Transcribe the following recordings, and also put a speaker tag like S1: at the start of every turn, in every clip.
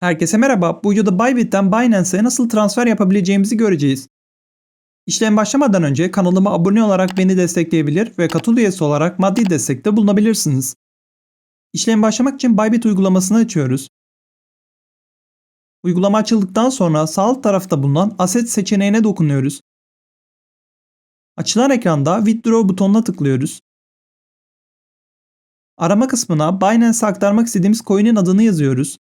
S1: Herkese merhaba. Bu videoda Bybit'ten Binance'e nasıl transfer yapabileceğimizi göreceğiz. İşlem başlamadan önce kanalıma abone olarak beni destekleyebilir ve katıl üyesi olarak maddi destekte bulunabilirsiniz. İşlem başlamak için Bybit uygulamasını açıyoruz. Uygulama açıldıktan sonra sağ alt tarafta bulunan Asset seçeneğine dokunuyoruz. Açılan ekranda Withdraw butonuna tıklıyoruz. Arama kısmına Binance'e aktarmak istediğimiz coin'in adını yazıyoruz.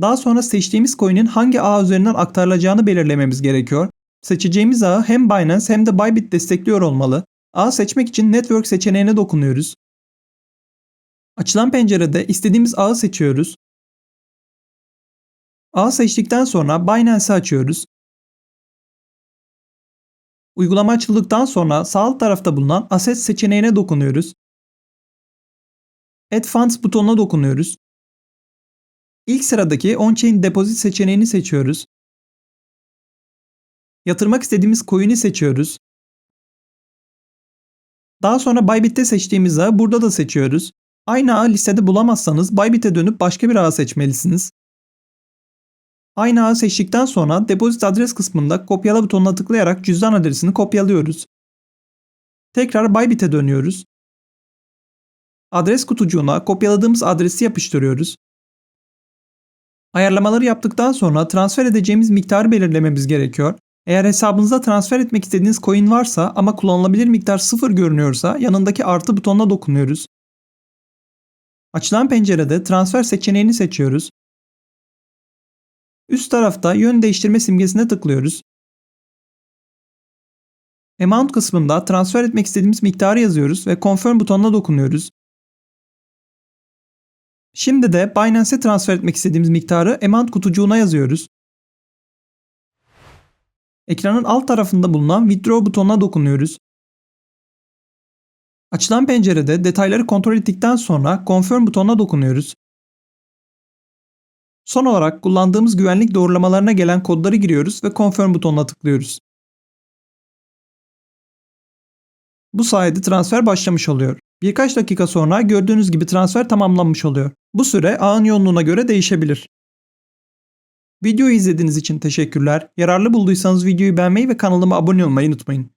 S1: Daha sonra seçtiğimiz coin'in hangi ağ üzerinden aktarılacağını belirlememiz gerekiyor. Seçeceğimiz ağı hem Binance hem de Bybit destekliyor olmalı. Ağ seçmek için Network seçeneğine dokunuyoruz. Açılan pencerede istediğimiz ağı seçiyoruz. Ağı seçtikten sonra Binance'i açıyoruz. Uygulama açıldıktan sonra sağ alt tarafta bulunan Asset seçeneğine dokunuyoruz. Add Funds butonuna dokunuyoruz. İlk sıradaki On-Chain Deposit seçeneğini seçiyoruz. Yatırmak istediğimiz coin'i seçiyoruz. Daha sonra Bybit'te seçtiğimiz ağı burada da seçiyoruz. Aynı ağı listede bulamazsanız Bybit'e dönüp başka bir ağı seçmelisiniz. Aynı ağı seçtikten sonra Deposit adres kısmında kopyala butonuna tıklayarak cüzdan adresini kopyalıyoruz. Tekrar Bybit'e dönüyoruz. Adres kutucuğuna kopyaladığımız adresi yapıştırıyoruz. Ayarlamaları yaptıktan sonra transfer edeceğimiz miktarı belirlememiz gerekiyor. Eğer hesabınıza transfer etmek istediğiniz coin varsa ama kullanılabilir miktar sıfır görünüyorsa yanındaki artı butonuna dokunuyoruz. Açılan pencerede transfer seçeneğini seçiyoruz. Üst tarafta yön değiştirme simgesine tıklıyoruz. Amount kısmında transfer etmek istediğimiz miktarı yazıyoruz ve Confirm butonuna dokunuyoruz. Şimdi de Binance'e transfer etmek istediğimiz miktarı Amount kutucuğuna yazıyoruz. Ekranın alt tarafında bulunan Withdraw butonuna dokunuyoruz. Açılan pencerede detayları kontrol ettikten sonra Confirm butonuna dokunuyoruz. Son olarak kullandığımız güvenlik doğrulamalarına gelen kodları giriyoruz ve Confirm butonuna tıklıyoruz. Bu sayede transfer başlamış oluyor. Birkaç dakika sonra gördüğünüz gibi transfer tamamlanmış oluyor. Bu süre ağın yoğunluğuna göre değişebilir. Videoyu izlediğiniz için teşekkürler. Yararlı bulduysanız videoyu beğenmeyi ve kanalıma abone olmayı unutmayın.